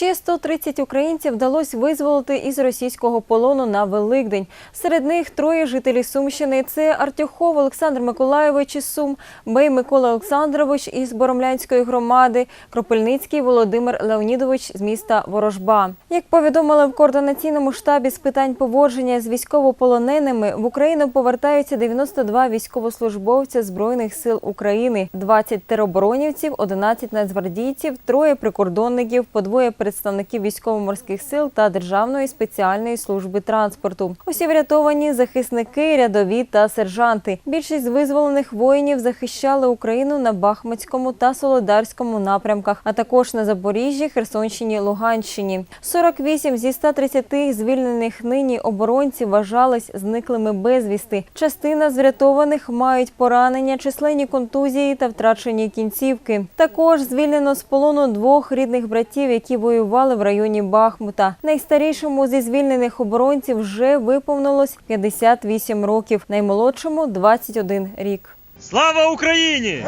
Ще 130 українців вдалося визволити із російського полону на Великдень. Серед них троє жителів Сумщини. Це Артюхов Олександр Миколайович із Сум, Бей Микола Олександрович із Боромлянської громади, Кропельницький Володимир Леонідович з міста Ворожба. Як повідомили в координаційному штабі з питань поводження з військовополоненими, в Україну повертаються 92 військовослужбовця Збройних сил України, 20 тероборонівців, 11 нацгвардійців, троє прикордонників, по двоє представників військово-морських сил та Державної спеціальної служби транспорту. Усі врятовані захисники, рядові та сержанти. Більшість визволених воїнів захищали Україну на Бахмутському та Солодарському напрямках, а також на Запоріжжі, Херсонщині, Луганщині. 48 зі 130 звільнених нині оборонців вважались зниклими безвісти. Частина з врятованих мають поранення, численні контузії та втрачені кінцівки. Також звільнено з полону двох рідних братів, які воювали в районі Бахмута. Найстарішому зі звільнених оборонців вже виповнилось 58 років, наймолодшому 21 рік. Слава Україні!